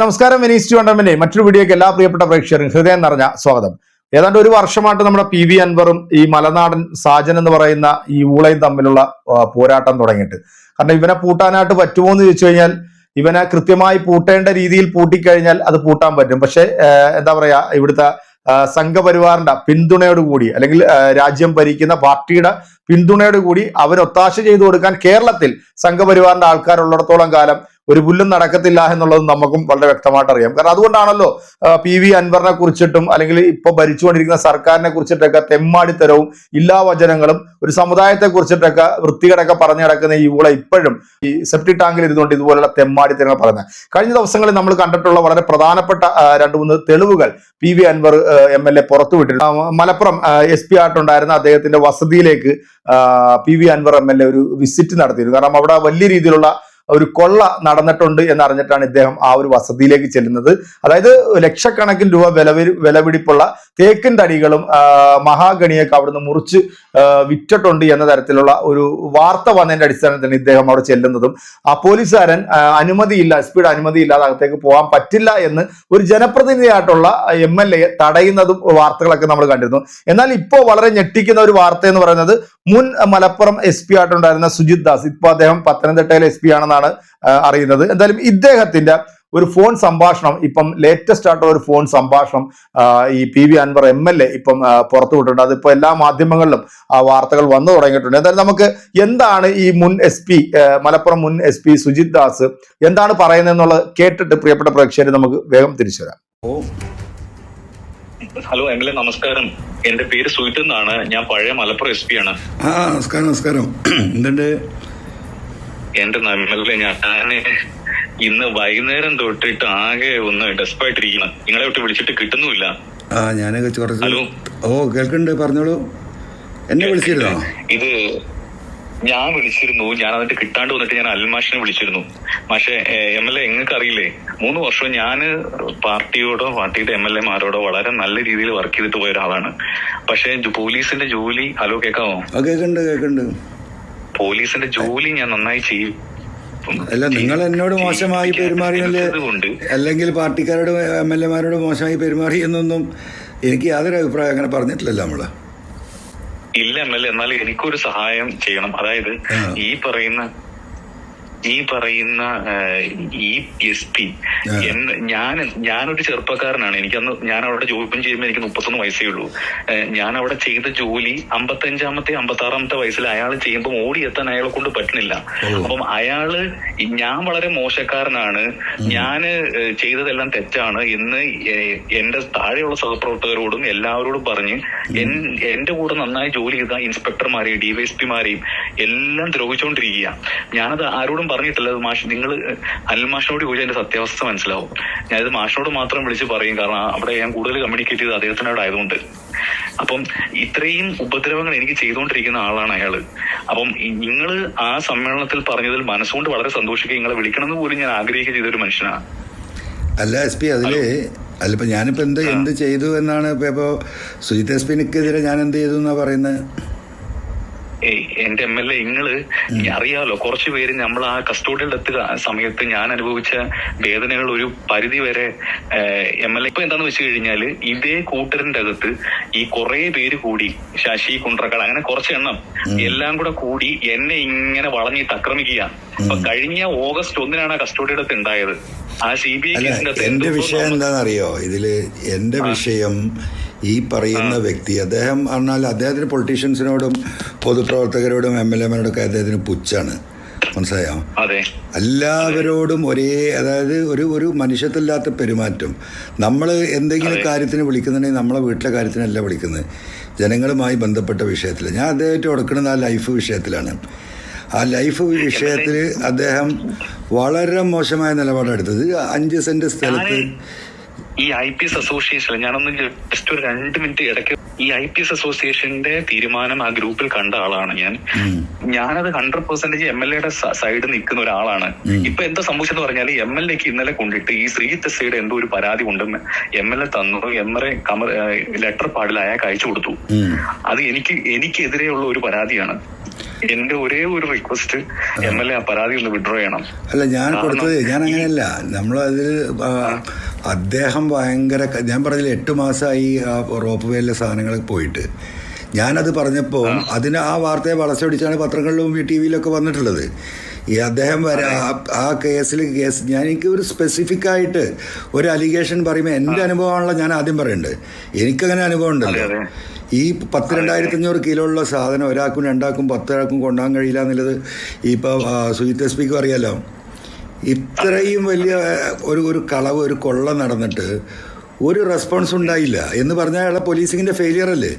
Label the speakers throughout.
Speaker 1: നമസ്കാരം. Venice tournament മറ്റൊരു വീഡിയോക്ക് എല്ലാ പ്രിയപ്പെട്ട പ്രേക്ഷകരും ഹൃദയം നിറഞ്ഞ സ്വാഗതം. ഏതാണ്ട് ഒരു വർഷമായിട്ട് നമ്മുടെ പി വി അൻവറും ഈ മലനാടൻ സാജൻ എന്ന് പറയുന്ന ഈ ഊളയും തമ്മിലുള്ള പോരാട്ടം തുടങ്ങിയിട്ട്. കാരണം ഇവനെ പൂട്ടാനായിട്ട് പറ്റുമോ എന്ന് ചോദിച്ചു കഴിഞ്ഞാൽ ഇവനെ കൃത്യമായി പൂട്ടേണ്ട രീതിയിൽ പൂട്ടിക്കഴിഞ്ഞാൽ അത് പൂട്ടാൻ പറ്റും. പക്ഷെ എന്താ പറയാ ഇവിടുത്തെ സംഘപരിവാറിന്റെ പിന്തുണയോടുകൂടി അല്ലെങ്കിൽ രാജ്യം ഭരിക്കുന്ന പാർട്ടിയുടെ പിന്തുണയോടുകൂടി കൂടി ഒത്താശ ചെയ്തു കൊടുക്കാൻ കേരളത്തിൽ സംഘപരിവാറിന്റെ ആൾക്കാരുള്ളിടത്തോളം കാലം ഒരു പുല്ലും നടക്കത്തില്ല എന്നുള്ളത് നമുക്കും വളരെ വ്യക്തമായിട്ട് അറിയാം. കാരണം അതുകൊണ്ടാണല്ലോ പി വി അൻവറിനെ കുറിച്ചിട്ടും അല്ലെങ്കിൽ ഇപ്പൊ ഭരിച്ചുകൊണ്ടിരിക്കുന്ന സർക്കാരിനെ കുറിച്ചിട്ടൊക്കെ തെമ്മാടിത്തരവും ഇല്ലാവചനങ്ങളും ഒരു സമുദായത്തെ കുറിച്ചിട്ടൊക്കെ വൃത്തികടൊക്കെ പറഞ്ഞു കിടക്കുന്ന ഈ ഊള ഇപ്പോഴും ഈ സെപ്റ്റി ടാങ്കിൽ ഇരുന്നുകൊണ്ട് ഇതുപോലുള്ള തെമ്മാടിത്തരങ്ങൾ പറയുന്നത്. കഴിഞ്ഞ ദിവസങ്ങളിൽ നമ്മൾ കണ്ടിട്ടുള്ള വളരെ പ്രധാനപ്പെട്ട രണ്ടു മൂന്ന് തെളിവുകൾ P V Anvar M L A പുറത്തുവിട്ടിട്ടുണ്ട് Malappuram S P ആയിട്ടുണ്ടായിരുന്ന അദ്ദേഹത്തിന്റെ വസതിയിലേക്ക് P V Anvar M L A ഒരു വിസിറ്റ് നടത്തിയിരുന്നു. കാരണം അവിടെ വലിയ രീതിയിലുള്ള ഒരു കൊള്ള നടന്നിട്ടുണ്ട് എന്നറിഞ്ഞിട്ടാണ് ഇദ്ദേഹം ആ ഒരു വസതിയിലേക്ക് ചെല്ലുന്നത്. അതായത് ലക്ഷക്കണക്കിന് രൂപ വില വിലപിടിപ്പുള്ള തേക്കിൻ തടികളും മഹാഗണിയൊക്കെ അവിടുന്ന് മുറിച്ച് വിറ്റിട്ടുണ്ട് എന്ന തരത്തിലുള്ള ഒരു വാർത്ത വന്നതിന്റെ അടിസ്ഥാനത്തിൽ ഇദ്ദേഹം അവിടെ ചെല്ലുന്നതും. ആ പോലീസുകാരൻ അനുമതിയില്ല പിയുടെ അനുമതിയില്ലാതെ അകത്തേക്ക് പോകാൻ പറ്റില്ല എന്ന് ഒരു ജനപ്രതിനിധിയായിട്ടുള്ള എം എൽ എ തടയുന്നതും വാർത്തകളൊക്കെ നമ്മൾ കണ്ടിരുന്നു. എന്നാൽ ഇപ്പോൾ വളരെ ഞെട്ടിക്കുന്ന ഒരു വാർത്ത എന്ന് പറയുന്നത് മുൻ മലപ്പുറം എസ് പി ആയിട്ടുണ്ടായിരുന്ന സുജിത് ദാസ്. ഇപ്പോൾ അദ്ദേഹം പത്തനംതിട്ടയിലെ എസ് പി ആണെന്നാണ് അറിയുന്നത്. എന്തായാലും ഇദ്ദേഹത്തിന്റെ ഒരു ഫോൺ സംഭാഷണം ഇപ്പം ലേറ്റസ്റ്റ് ആയിട്ടുള്ള ഒരു ഫോൺ സംഭാഷണം ഈ P V Anvar M L A ഇപ്പം പുറത്തുവിട്ടിട്ടുണ്ട് അതിപ്പോ എല്ലാ മാധ്യമങ്ങളിലും ആ വാർത്തകൾ വന്നു തുടങ്ങിയിട്ടുണ്ട്. എന്തായാലും നമുക്ക് എന്താണ് ഈ മുൻ എസ് പി മലപ്പുറം മുൻ എസ് പി സുജിത് ദാസ് എന്താണ് പറയുന്നതെന്നുള്ളത് കേട്ടിട്ട് പ്രിയപ്പെട്ട പ്രേക്ഷകരെ നമുക്ക് വേഗം തിരിച്ചു വരാം
Speaker 2: ഹലോ എം എൽ എ നമസ്കാരം. എന്റെ പേര് സുഹിത്ത് എന്നാണ്. ഞാൻ പഴയ മലപ്പുറം എസ് പി ആണ്.
Speaker 3: ആ നമസ്കാരം നമസ്കാരം. എന്തുണ്ട്?
Speaker 2: എന്റെ നമ്മളെ ഞാൻ ഇന്ന് വൈകുന്നേരം തൊട്ടിട്ട് ആകെ ഒന്ന് ഡെസ്പായിട്ടിരിക്കണം നിങ്ങളെ വിട്ട് വിളിച്ചിട്ട് കിട്ടുന്നുമില്ല.
Speaker 3: ആ ഞാനൊക്കെ കുറച്ച്
Speaker 2: ഹലോ.
Speaker 3: ഓ കേൾക്കുന്നുണ്ട് പറഞ്ഞോളൂ. എന്നെ വിളിച്ചിരുന്നോ?
Speaker 2: ഇത് ഞാൻ വിളിച്ചിരുന്നു. ഞാൻ അതിന്റെ കിട്ടാണ്ട് വന്നിട്ട് ഞാൻ അൽമാഷിനെ വിളിച്ചിരുന്നു. പക്ഷേ എം എൽ എ നിങ്ങൾക്ക് അറിയില്ലേ മൂന്ന് വർഷം ഞാൻ പാർട്ടിയോടോ പാർട്ടിയുടെ എം എൽ എമാരോടോ വളരെ നല്ല രീതിയിൽ വർക്ക് ചെയ്തിട്ട് പോയ ഒരാളാണ്. പക്ഷേ പോലീസിന്റെ ജോലി ഹലോ കേക്കാമോ
Speaker 3: ആ കേൾക്കുന്നുണ്ട് കേൾക്കുന്നുണ്ട്
Speaker 2: പോലീസിന്റെ ജോലി ഞാൻ നന്നായി ചെയ്യും.
Speaker 3: അല്ല നിങ്ങൾ എന്നോട് മോശമായി പെരുമാറിയല്ലേ അല്ലെങ്കിൽ പാർട്ടിക്കാരോട് എം എൽ എമാരോട് മോശമായി പെരുമാറി എന്നൊന്നും എനിക്ക് യാതൊരു അഭിപ്രായം അങ്ങനെ പറഞ്ഞിട്ടില്ലല്ലോ നമ്മൾ.
Speaker 2: ഇല്ല എം എൽ എ എന്നാൽ എനിക്കൊരു സഹായം ചെയ്യണം. അതായത് ഈ പറയുന്ന ഈ പറയുന്ന ഈ എസ് പി ഞാൻ ഞാനൊരു ചെറുപ്പക്കാരനാണ്. എനിക്കന്ന് ഞാൻ അവിടെ ജോലിപ്പം ചെയ്യുമ്പോൾ എനിക്ക് മുപ്പത്തൊന്ന് വയസ്സേ ഉള്ളൂ. ഞാൻ അവിടെ ചെയ്ത ജോലി അമ്പത്തഞ്ചാമത്തെ അമ്പത്തി ആറാമത്തെ വയസ്സിൽ അയാൾ ചെയ്യുമ്പോൾ ഓടിയെത്താൻ അയാളെ കൊണ്ട് പറ്റുന്നില്ല. അപ്പം അയാൾ ഞാൻ വളരെ മോശക്കാരനാണ്. ഞാൻ ചെയ്തതെല്ലാം തെറ്റാണ് എന്ന് എന്റെ താഴെയുള്ള സഹപ്രവർത്തകരോടും എല്ലാവരോടും പറഞ്ഞ് എന്റെ കൂടെ നന്നായി ജോലി ചെയ്ത ഇൻസ്പെക്ടർമാരെയും ഡിവൈഎസ്പിമാരെയും എല്ലാം ദ്രോഹിച്ചുകൊണ്ടിരിക്കുക ഞാനത് ആരോടും പറഞ്ഞിട്ടില്ല. അത് മാഷ് നിങ്ങൾ അൽമാഷിനോട് ചോദിച്ചാൽ എന്റെ സത്യാവസ്ഥ മനസ്സിലാവും. ഞാനിത് മാഷിനോട് മാത്രം വിളിച്ച് പറയും. കാരണം അവിടെ ഞാൻ കൂടുതൽ കമ്മ്യൂണിക്കേറ്റ് ചെയ്ത് അദ്ദേഹത്തിനോട് ആയതുകൊണ്ട്. അപ്പം ഇത്രയും ഉപദ്രവങ്ങൾ എനിക്ക് ചെയ്തുകൊണ്ടിരിക്കുന്ന ആളാണ് അയാൾ. അപ്പം നിങ്ങൾ ആ സമ്മേളനത്തിൽ പറഞ്ഞതിൽ മനസ്സുകൊണ്ട് വളരെ സന്തോഷിക്കുക. നിങ്ങളെ വിളിക്കണമെന്ന് പോലും ഞാൻ ആഗ്രഹിക്കുക ചെയ്തൊരു മനുഷ്യനാണ്
Speaker 3: അല്ല എസ് പി അതിൽ അല്ല ഇപ്പൊ ഞാനിപ്പോ എന്ത് എന്ത് ചെയ്തു എന്നാണ് ഇപ്പൊ ഇപ്പോ സുജിത് എസ് പിനെതിരെ ഞാൻ എന്ത് ചെയ്തു എന്നാ പറയുന്നത്
Speaker 2: എന്റെ എം എൽ എ നിങ്ങൾ അറിയാലോ കുറച്ചു പേര് നമ്മൾ ആ കസ്റ്റോഡിയിൽ എത്തുക സമയത്ത് ഞാൻ അനുഭവിച്ച വേദനകൾ ഒരു പരിധി വരെ എം എൽ എ ഇപ്പൊ എന്താന്ന് വെച്ച് കഴിഞ്ഞാൽ ഇതേ കൂട്ടറിന്റെ അകത്ത് ഈ കുറെ പേര് കൂടി ശശി കുണ്ട്രക്കാട് അങ്ങനെ കുറച്ച് എണ്ണം എല്ലാം കൂടെ കൂടി എന്നെ ഇങ്ങനെ വളഞ്ഞിട്ട് ആക്രമിക്കുക അപ്പൊ കഴിഞ്ഞ ഓഗസ്റ്റ് ഒന്നിനാണ് ആ കസ്റ്റോഡിയുടെ അടുത്ത് ഉണ്ടായത്. ആ സി ബി ഐ കേസിന്റെ
Speaker 3: എന്റെ വിഷയം എന്താണെന്നറിയോ ഇതിൽ എന്റെ വിഷയം ഈ പറയുന്ന വ്യക്തി അദ്ദേഹം പറഞ്ഞാൽ അദ്ദേഹത്തിന് പൊളിറ്റീഷ്യൻസിനോടും പൊതുപ്രവർത്തകരോടും എം എൽ എമാരോടൊക്കെ അദ്ദേഹത്തിന് പുച്ഛാണ്. മനസ്സിലായോ? എല്ലാവരോടും ഒരേ അതായത് ഒരു ഒരു മനുഷ്യത്തില്ലാത്ത പെരുമാറ്റം. നമ്മൾ എന്തെങ്കിലും കാര്യത്തിന് വിളിക്കുന്നുണ്ടെങ്കിൽ നമ്മളെ വീട്ടിലെ കാര്യത്തിനല്ല വിളിക്കുന്നത്. ജനങ്ങളുമായി ബന്ധപ്പെട്ട വിഷയത്തിൽ ഞാൻ അദ്ദേഹത്തെ കൊടുക്കുന്നത് ആ ലൈഫ് വിഷയത്തിലാണ്. ആ ലൈഫ് വിഷയത്തിൽ അദ്ദേഹം വളരെ മോശമായ നിലപാടെടുത്തത്. അഞ്ച് സെന്റ് സ്ഥലത്ത്
Speaker 2: ഈ ഐ പി എസ് അസോസിയേഷൻ ഞാനൊന്ന് ജസ്റ്റ് ഒരു രണ്ട് മിനിറ്റ് ഇടയ്ക്ക് ഈ ഐ പി എസ് അസോസിയേഷന്റെ തീരുമാനം ആ ഗ്രൂപ്പിൽ കണ്ട ആളാണ് ഞാൻ. ഞാനത് ഹൺഡ്രഡ് പെർസെന്റേജ് എം എൽ എയുടെ സൈഡിൽ നിൽക്കുന്ന ഒരാളാണ്. ഇപ്പൊ എന്താ സംഭവിച്ചെന്ന് പറഞ്ഞാൽ എം എൽ എക്ക് ഇന്നലെ കൊണ്ടിട്ട് ഈ ശ്രീ തെസ്സയുടെ എന്തോ ഒരു പരാതി ഉണ്ടെന്ന് എം എൽ എ തന്നു. എം എൽ എ ലെറ്റർ പാടിൽ അയാൾക്ക് അയച്ചു കൊടുത്തു. അത് എനിക്ക് എനിക്കെതിരെയുള്ള ഒരു പരാതിയാണ്. എന്റെ ഒരേ ഒരു റിക്വസ്റ്റ് എം എൽ എ ആ പരാതി ഒന്ന് വിഡ്രോ ചെയ്യണം.
Speaker 3: അല്ല ഞാൻ കൊടുത്തത് ഞാൻ അങ്ങനെയല്ല നമ്മൾ ആ, അദ്ദേഹം ഭയങ്കര ഞാൻ പറഞ്ഞില്ല എട്ട് മാസമായി ആ റോപ്പ് വേയിലെ സാധനങ്ങൾ പോയിട്ട്. ഞാനത് പറഞ്ഞപ്പോൾ അതിന് ആ വാർത്തയെ വളച്ചൊടിച്ചാണ് പത്രങ്ങളിലും ടി വിയിലൊക്കെ വന്നിട്ടുള്ളത്. ഈ അദ്ദേഹം വരെ ആ- കേസിൽ കേസ് ഞാൻ എനിക്ക് ഒരു സ്പെസിഫിക് ആയിട്ട് ഒരു അലിഗേഷൻ പറയുമ്പോൾ എന്റെ അനുഭവമാണല്ലോ ഞാൻ ആദ്യം പറയുന്നത് എനിക്കങ്ങനെ അനുഭവം ഉണ്ടല്ലോ ഈ പത്ത് രണ്ടായിരത്തി അഞ്ഞൂറ് കിലോ ഉള്ള സാധനം ഒരാൾക്കും രണ്ടാൾക്കും പത്താൾക്കും കൊണ്ടുപോകാൻ കഴിയില്ല എന്നുള്ളത് ഇപ്പോൾ സുജിത് എസ് പിക്കും അറിയാലോ. ഇത്രയും വലിയ ഒരു ഒരു കളവ് ഒരു കൊള്ള നടന്നിട്ട് ഒരു റെസ്പോൺസ് ഉണ്ടായില്ല. എന്ന് പറഞ്ഞാൽ അയാളെ പോലീസിങ്ങിന്റെ ഫെയിലിയർ അല്ലേ?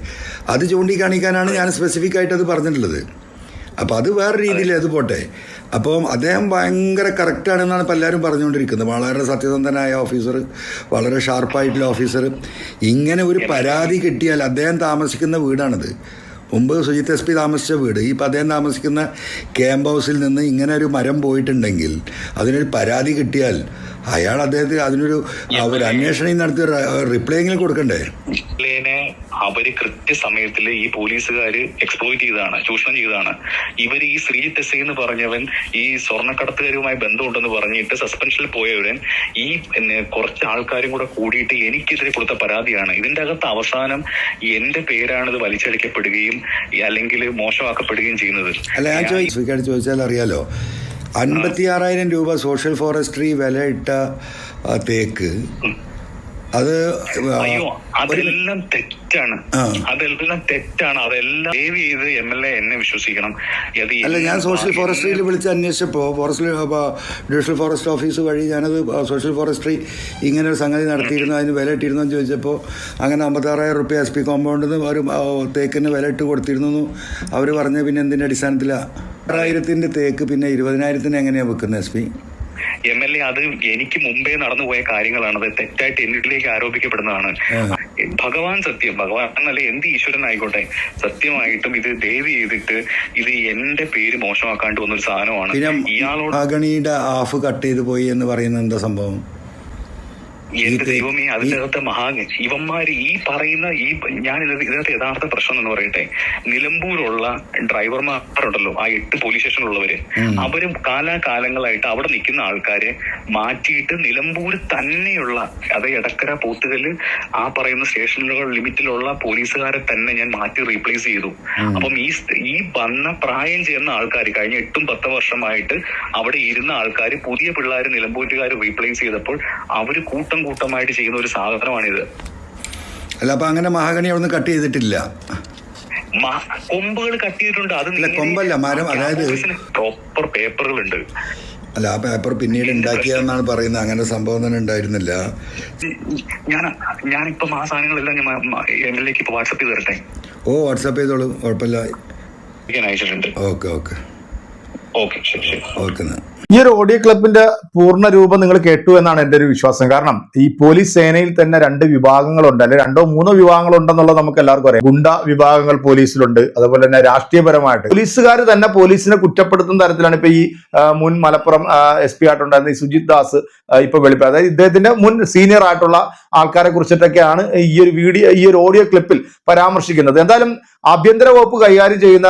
Speaker 3: അത് ചൂണ്ടിക്കാണിക്കാനാണ് ഞാൻ സ്പെസിഫിക് ആയിട്ട് അത് പറഞ്ഞിട്ടുള്ളത്. അപ്പോൾ അത് വേറെ രീതിയിൽ അത് പോട്ടെ. അപ്പം അദ്ദേഹം ഭയങ്കര കറക്റ്റാണെന്നാണ് ഇപ്പോൾ എല്ലാവരും പറഞ്ഞുകൊണ്ടിരിക്കുന്നത്. വളരെ സത്യസന്ധനായ ഓഫീസർ വളരെ ഷാർപ്പായിട്ടുള്ള ഓഫീസർ ഇങ്ങനെ ഒരു പരാതി കിട്ടിയാൽ അദ്ദേഹം താമസിക്കുന്ന വീടാണിത്. മുമ്പ് സുജിത് എസ് പി താമസിച്ച വീട്. ഈ അദ്ദേഹം താമസിക്കുന്ന ക്യാമ്പ് ഹൗസിൽ നിന്ന് ഇങ്ങനെ ഒരു മരം പോയിട്ടുണ്ടെങ്കിൽ അതിനൊരു പരാതി കിട്ടിയാൽ അയാൾ അദ്ദേഹത്തിന് അതിനൊരു ഒരു അന്വേഷണം നടത്തി റിപ്ലൈ എങ്കിലും കൊടുക്കണ്ടേ?
Speaker 2: അവർ കൃത്യസമയത്തിൽ ഈ പോലീസുകാർ എക്സ്പ്ലോയിറ്റ് ചെയ്താണ് ചൂഷണം ചെയ്തതാണ്. ഇവർ ഈ ശ്രീ ടെസ് എന്ന് പറഞ്ഞവൻ ഈ സ്വർണക്കടത്തുകാരുമായി ബന്ധമുണ്ടെന്ന് പറഞ്ഞിട്ട് സസ്പെൻഷനിൽ പോയവരൻ ഈ കുറച്ച് ആൾക്കാരും കൂടെ കൂടിയിട്ട് എനിക്കെതിരെ കൊടുത്ത പരാതിയാണ്. ഇതിന്റെ അകത്ത് അവസാനം എന്റെ പേരാണ് ഇത് വലിച്ചടിക്കപ്പെടുകയും അല്ലെങ്കിൽ മോശമാക്കപ്പെടുകയും ചെയ്യുന്നത്.
Speaker 3: അല്ല ഞാൻ ചോദിച്ചാൽ അറിയാലോ? അൻപത്തി ആറായിരം രൂപ സോഷ്യൽ ഫോറസ്ട്രി വില ഇട്ട തേക്ക്. അത്
Speaker 2: അയ്യോ അതെല്ലാം തെറ്റാണ്. അതെല്ലാം തെറ്റാണ്. അതെല്ലാം ദയവ് ചെയ്ത് എം എൽ എ എന്നെ വിശ്വസിക്കണം.
Speaker 3: അല്ല ഞാൻ സോഷ്യൽ ഫോറസ്ട്രിയിൽ വിളിച്ച് അന്വേഷിച്ചപ്പോൾ ഫോറസ്റ്റ് ഡിവിഷണൽ ഫോറസ്റ്റ് ഓഫീസ് വഴി ഞാനത് സോഷ്യൽ ഫോറസ്ട്രി ഇങ്ങനെ ഒരു സംഗതി നടത്തിയിരുന്നു അതിന് വില ഇട്ടിരുന്നു എന്ന് ചോദിച്ചപ്പോൾ അങ്ങനെ അമ്പത്താറായിരം റുപ്യ എസ് പി കോമ്പൗണ്ടിൽ നിന്ന് ഒരു തേക്കിന് വില ഇട്ട് കൊടുത്തിരുന്നു. അവർ പറഞ്ഞ പിന്നെ എന്തിന്റെ അടിസ്ഥാനത്തിലാണ് ആറായിരത്തിന്റെ തേക്ക് പിന്നെ ഇരുപതിനായിരത്തിന് എങ്ങനെയാണ് വെക്കുന്നത് S P
Speaker 2: M L A അത് എനിക്ക് മുമ്പേ നടന്നു പോയ കാര്യങ്ങളാണ്. അത് തെറ്റായിട്ട് എന്നിലേക്ക് ആരോപിക്കപ്പെടുന്നതാണ്. ഭഗവാൻ സത്യം. ഭഗവാൻ എന്നല്ല എന്ത് ഈശ്വരൻ ആയിക്കോട്ടെ സത്യമായിട്ടും ഇത് ദയവ് ചെയ്തിട്ട് ഇത് എന്റെ പേര് മോശമാക്കാണ്ട് വന്നൊരു സാധനമാണ്. ഇയാളോട്
Speaker 3: ആഫ് കട്ട് ചെയ്ത് പോയി എന്ന് പറയുന്നത് എന്താ സംഭവം?
Speaker 2: എന്റെ ദൈവമേ അതിനകത്ത് മഹാ ഇവന്മാര് ഈ പറയുന്ന ഈ ഞാൻ ഇത് ഇതിനകത്ത് യഥാർത്ഥ പ്രശ്നം എന്ന് പറയട്ടെ. നിലമ്പൂരുള്ള ഡ്രൈവർമാരുണ്ടല്ലോ ആ എട്ട് പോലീസ് സ്റ്റേഷനിലുള്ളവര്. അവരും കാലാകാലങ്ങളായിട്ട് അവിടെ നിൽക്കുന്ന ആൾക്കാരെ മാറ്റിയിട്ട് നിലമ്പൂർ തന്നെയുള്ള അത് എടക്കര പോത്തുകൽ ആ പറയുന്ന സ്റ്റേഷനുകൾ ലിമിറ്റിലുള്ള പോലീസുകാരെ തന്നെ ഞാൻ മാറ്റി റീപ്ലേസ് ചെയ്തു. അപ്പം ഈ ഈ വന്ന പ്രായം ചെയ്യുന്ന ആൾക്കാർ കഴിഞ്ഞ എട്ടും പത്ത് വർഷമായിട്ട് അവിടെ ഇരുന്ന ആൾക്കാർ പുതിയ പിള്ളേർ നിലമ്പൂരുകാർ റീപ്ലേസ് ചെയ്തപ്പോൾ അവർ കൂട്ടം കൂട്ടമായിട്ട് ചെയ്യുന്ന ഒരു സാധനമാണിത്.
Speaker 3: അല്ല അപ്പൊ അങ്ങനെ മഹാഗണി അവിടെ കട്ട് ചെയ്തിട്ടില്ല.
Speaker 2: കൊമ്പുകൾ കട്ട് ചെയ്തിട്ടുണ്ട്. അത്
Speaker 3: കൊമ്പല്ല, മരം, അതായത്
Speaker 2: പ്രോപ്പർ പേപ്പറുകൾ ഉണ്ട്
Speaker 3: അല്ല ആ പേപ്പർ പിന്നീട് ഉണ്ടാക്കിയെന്നാണ് പറയുന്നത്. അങ്ങനെ സംഭവം തന്നെ ഉണ്ടായിരുന്നില്ല.
Speaker 2: ഞാൻ ഞാനിപ്പം ആ സാധനങ്ങളെല്ലാം ഞാൻ എം എൽ എക്ക് ഇപ്പൊ വാട്സപ്പ് ചെയ്ത് തരട്ടെ?
Speaker 3: ഓ വാട്സപ്പ് ചെയ്തോളൂ. കുഴപ്പമില്ല.
Speaker 2: ഞാൻ അയച്ചിട്ടുണ്ട്.
Speaker 3: Okay okay.
Speaker 2: ഓക്കെ ശരി ശരി.
Speaker 3: ഓക്കെ
Speaker 1: ഈ ഒരു ഓഡിയോ ക്ലബിന്റെ പൂർണ രൂപം നിങ്ങൾ കേട്ടു എന്നാണ് എന്റെ ഒരു വിശ്വാസം. കാരണം ഈ പോലീസ് സേനയിൽ തന്നെ രണ്ട് വിഭാഗങ്ങളുണ്ട്. അല്ലെ രണ്ടോ മൂന്നോ വിഭാഗങ്ങളുണ്ടെന്നുള്ളത് നമുക്ക് എല്ലാവർക്കും അറിയാം. ഗുണ്ട വിഭാഗങ്ങൾ പോലീസിലുണ്ട്. അതുപോലെ തന്നെ രാഷ്ട്രീയപരമായിട്ട്. പോലീസുകാർ തന്നെ പോലീസിനെ കുറ്റപ്പെടുത്തുന്ന തരത്തിലാണ് ഇപ്പൊ ഈ മുൻ മലപ്പുറം എസ് പി ആയിട്ടുണ്ടായിരുന്ന ഈ സുജിത് ദാസ് ഇപ്പൊ വെളിപ്പെ അതായത് ഇദ്ദേഹത്തിന്റെ മുൻ സീനിയർ ആയിട്ടുള്ള ആൾക്കാരെ കുറിച്ചിട്ടൊക്കെയാണ് ഈ ഒരു വീഡിയോ ഈ ഒരു ഓഡിയോ ക്ലിപ്പിൽ പരാമർശിക്കുന്നത്. എന്തായാലും ആഭ്യന്തര വകുപ്പ് കൈകാര്യം ചെയ്യുന്ന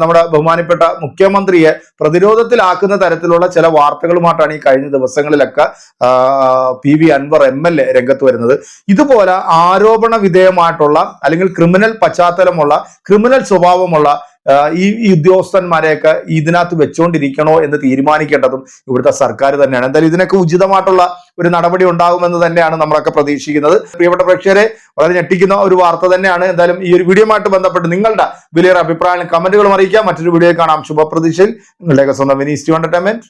Speaker 1: നമ്മുടെ ബഹുമാനപ്പെട്ട മുഖ്യമന്ത്രിയെ പ്രതിരോധത്തിലാക്കുന്ന തരത്തിലുള്ള ചില വാർത്തകളുമായിട്ടാണ് ഈ കഴിഞ്ഞ ദിവസങ്ങളിലൊക്കെ P V Anvar M L A രംഗത്ത് വരുന്നത്. ഇതുപോലെ ആരോപണ വിധേയമായിട്ടുള്ള അല്ലെങ്കിൽ ക്രിമിനൽ പശ്ചാത്തലമുള്ള ക്രിമിനൽ സ്വഭാവമുള്ള ഈ ഉദ്യോഗസ്ഥന്മാരെയൊക്കെ ഇതിനകത്ത് വെച്ചുകൊണ്ടിരിക്കണോ എന്ന് തീരുമാനിക്കേണ്ടതും ഇവിടുത്തെ സർക്കാർ തന്നെയാണ്. എന്തായാലും ഇതിനൊക്കെ ഉചിതമായിട്ടുള്ള ഒരു നടപടി ഉണ്ടാകുമെന്ന് തന്നെയാണ് നമ്മളൊക്കെ പ്രതീക്ഷിക്കുന്നത്. പ്രിയപ്പെട്ട പ്രേക്ഷകരെ വളരെ ഞെട്ടിക്കുന്ന ഒരു വാർത്ത തന്നെയാണ്. എന്തായാലും ഈ ഒരു വീഡിയോയുമായിട്ട് ബന്ധപ്പെട്ട് നിങ്ങളുടെ വലിയൊരു അഭിപ്രായങ്ങളും കമന്റുകളും അറിയിക്കാം. മറ്റൊരു വീഡിയോ കാണാം. ശുഭപ്രതീക്ഷയിൽ. നിങ്ങളുടെയൊക്കെ സ്വന്തം വിനീസ് ടു എന്റർടൈൻമെന്റ്